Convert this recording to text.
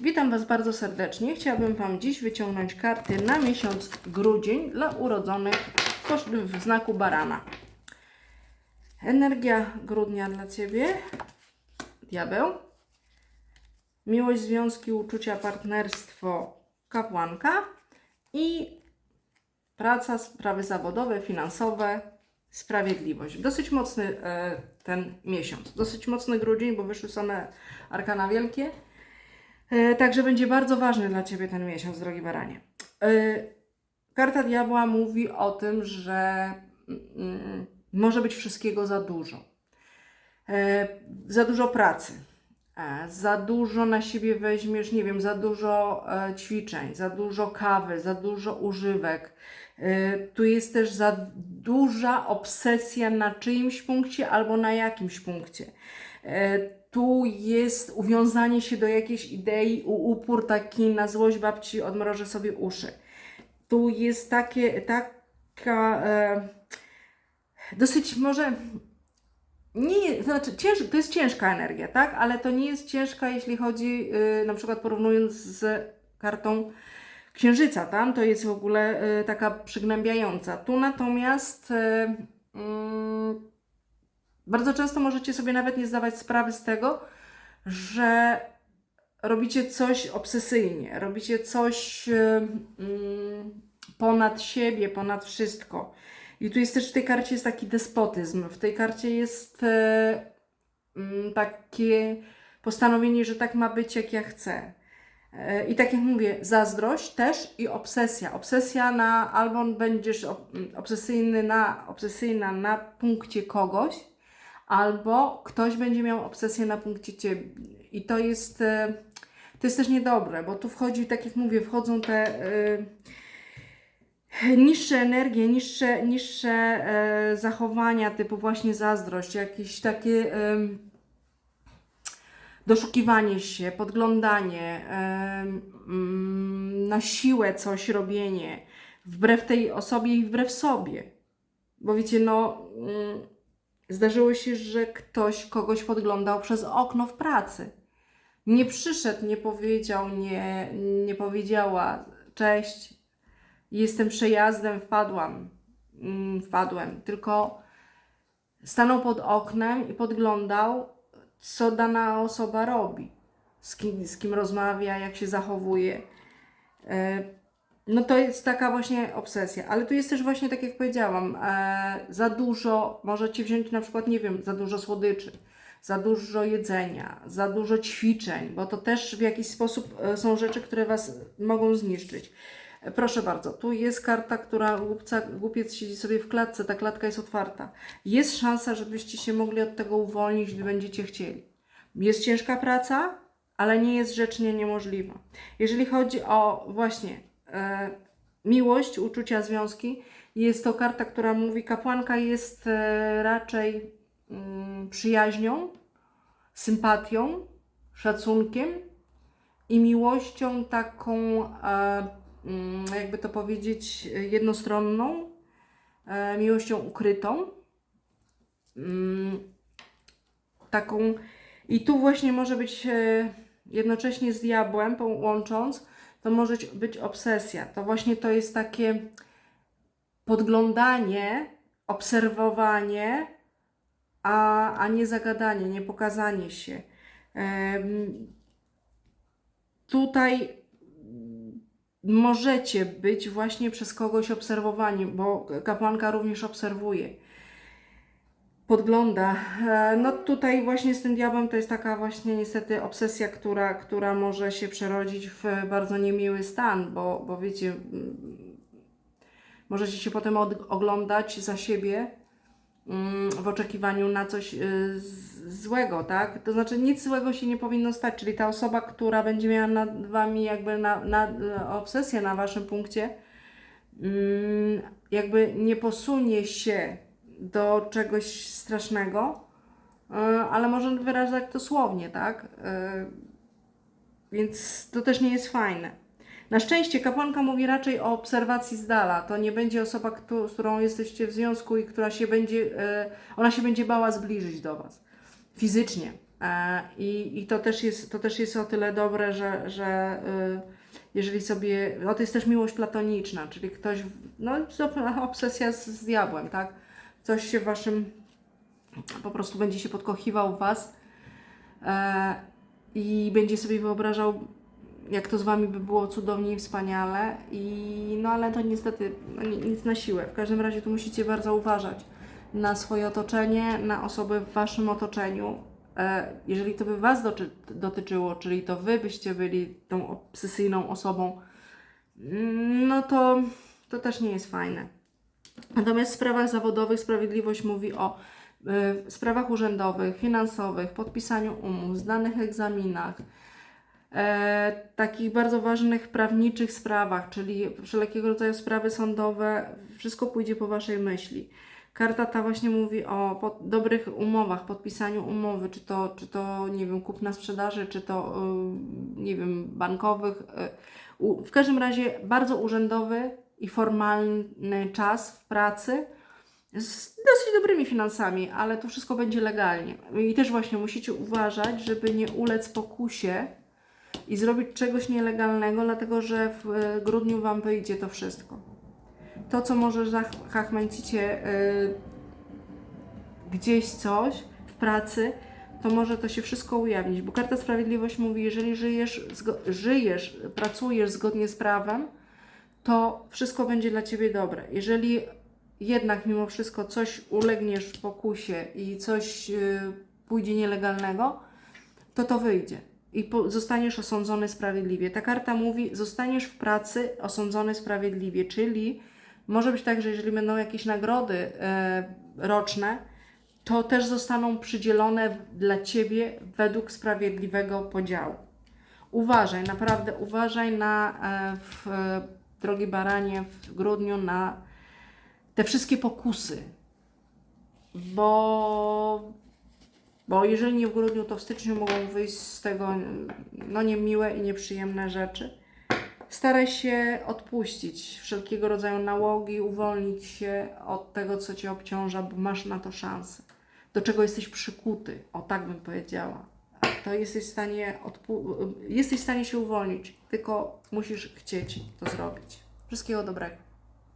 Witam Was bardzo serdecznie. Chciałabym Wam dziś wyciągnąć karty na miesiąc grudzień dla urodzonych w znaku barana. Energia grudnia dla Ciebie. Diabeł. Miłość, związki, uczucia, partnerstwo, kapłanka. I praca, sprawy zawodowe, finansowe, sprawiedliwość. Dosyć mocny e, ten miesiąc. Dosyć mocny grudzień, bo wyszły same arkana wielkie. E, Także będzie bardzo ważny dla Ciebie ten miesiąc, drogi baranie. E, Karta diabła mówi o tym, że mm, może być wszystkiego za dużo. E, Za dużo pracy. Za dużo na siebie weźmiesz, nie wiem, za dużo ćwiczeń, za dużo kawy, za dużo używek. Tu jest też za duża obsesja na czyimś punkcie albo na jakimś punkcie. Tu jest uwiązanie się do jakiejś idei, upór taki na złość babci odmrożę sobie uszy. Tu jest takie, taka e, dosyć może nie, znaczy cięż, to jest ciężka energia, tak? Ale to nie jest ciężka, jeśli chodzi y, na przykład porównując z kartą księżyca, tam to jest w ogóle y, taka przygnębiająca. Tu natomiast y, mm, bardzo często możecie sobie nawet nie zdawać sprawy z tego, że robicie coś obsesyjnie, robicie coś mm, ponad siebie, ponad wszystko. I tu jest też w tej karcie jest taki despotyzm. W tej karcie jest e, mm, takie postanowienie, że tak ma być, jak ja chcę. E, I tak jak mówię, zazdrość też i obsesja. Obsesja na albo będziesz ob, obsesyjny na, obsesyjna na punkcie kogoś, albo ktoś będzie miał obsesję na punkcie ciebie. I to jest, e, to jest też niedobre, bo tu wchodzi, tak jak mówię, wchodzą te. e, niższe energie, niższe, niższe e, zachowania, typu właśnie zazdrość, jakieś takie doszukiwanie się, podglądanie, mm, na siłę coś robienie, wbrew tej osobie i wbrew sobie. Bo wiecie, no, mm, zdarzyło się, że ktoś kogoś podglądał przez okno w pracy. Nie przyszedł, nie powiedział, nie, nie powiedziała cześć, jestem przejazdem, wpadłam, mm, wpadłem, tylko stanął pod oknem i podglądał, co dana osoba robi, z kim, z kim rozmawia, jak się zachowuje. No to jest taka właśnie obsesja, ale tu jest też właśnie, tak jak powiedziałam, e, za dużo, możecie wziąć na przykład, nie wiem, za dużo słodyczy, za dużo jedzenia, za dużo ćwiczeń, bo to też w jakiś sposób e, są rzeczy, które Was mogą zniszczyć. Proszę bardzo, tu jest karta, która głupca, głupiec siedzi sobie w klatce, ta klatka jest otwarta. Jest szansa, żebyście się mogli od tego uwolnić, gdy będziecie chcieli. Jest ciężka praca, ale nie jest rzecznie niemożliwa. Jeżeli chodzi o właśnie miłość, uczucia, związki, jest to karta, która mówi, kapłanka jest e, raczej mm, przyjaźnią, sympatią, szacunkiem i miłością taką, e, mm, jakby to powiedzieć, jednostronną, e, miłością ukrytą. Mm, taką i tu właśnie może być e, jednocześnie z diabłem połącząc, to może być obsesja. To właśnie to jest takie podglądanie, obserwowanie, a, a nie zagadanie, nie pokazanie się. Tutaj możecie być właśnie przez kogoś obserwowani, bo kapłanka również obserwuje podgląda. E, No tutaj właśnie z tym diabłem to jest taka właśnie niestety obsesja, która, która może się przerodzić w bardzo niemiły stan, bo, bo wiecie, mm, możecie się potem oglądać za siebie mm, w oczekiwaniu na coś z- złego, tak? To znaczy nic złego się nie powinno stać, czyli ta osoba, która będzie miała nad Wami jakby na, na, obsesję na Waszym punkcie, mm, jakby nie posunie się do czegoś strasznego, y, ale może wyrażać to słownie, tak? Y, Więc to też nie jest fajne. Na szczęście kapłanka mówi raczej o obserwacji z dala. To nie będzie osoba, z którą jesteście w związku i która się będzie, y, ona się będzie bała zbliżyć do Was fizycznie. E, I, I to też jest, to też jest o tyle dobre, że, że jeżeli sobie. No to jest też miłość platoniczna, czyli ktoś. No, obsesja z, z diabłem, tak? Coś się w waszym. Po prostu będzie się podkochiwał w was e, i będzie sobie wyobrażał, jak to z wami by było cudownie i wspaniale. I, no ale to niestety no, ni- nic na siłę. W każdym razie tu musicie bardzo uważać na swoje otoczenie, na osoby w waszym otoczeniu. E, jeżeli to by was doczy, dotyczyło, czyli to wy byście byli tą obsesyjną osobą, mm, no to, to też nie jest fajne. Natomiast w sprawach zawodowych sprawiedliwość mówi o y, sprawach urzędowych, finansowych, podpisaniu umów, zdanych egzaminach, e, takich bardzo ważnych prawniczych sprawach, czyli wszelkiego rodzaju sprawy sądowe, wszystko pójdzie po Waszej myśli. Karta ta właśnie mówi o pod, dobrych umowach, podpisaniu umowy, czy to, czy to nie wiem, kupna sprzedaży, czy to, y, nie wiem, bankowych. y, u- W każdym razie bardzo urzędowy i formalny czas w pracy z dosyć dobrymi finansami, ale to wszystko będzie legalnie. I też właśnie musicie uważać, żeby nie ulec pokusie i zrobić czegoś nielegalnego, dlatego że w e, grudniu Wam wyjdzie to wszystko. To, co może zachmęcicie y, gdzieś coś w pracy, to może to się wszystko ujawnić, bo Karta Sprawiedliwość mówi, jeżeli żyjesz, żyjesz pracujesz zgodnie z prawem, to wszystko będzie dla Ciebie dobre. Jeżeli jednak mimo wszystko coś ulegniesz pokusie i coś y, pójdzie nielegalnego, to to wyjdzie i zostaniesz osądzony sprawiedliwie. Ta karta mówi, zostaniesz w pracy osądzony sprawiedliwie, czyli może być tak, że jeżeli będą jakieś nagrody e, roczne, to też zostaną przydzielone dla Ciebie według sprawiedliwego podziału. Uważaj, naprawdę uważaj na, e, w, drogi baranie, w grudniu na te wszystkie pokusy, bo, bo jeżeli nie w grudniu, to w styczniu mogą wyjść z tego no, niemiłe i nieprzyjemne rzeczy. Staraj się odpuścić wszelkiego rodzaju nałogi, uwolnić się od tego, co cię obciąża, bo masz na to szansę. Do czego jesteś przykuty, o tak bym powiedziała. To jesteś w stanie, jesteś w stanie się uwolnić, tylko musisz chcieć to zrobić. Wszystkiego dobrego.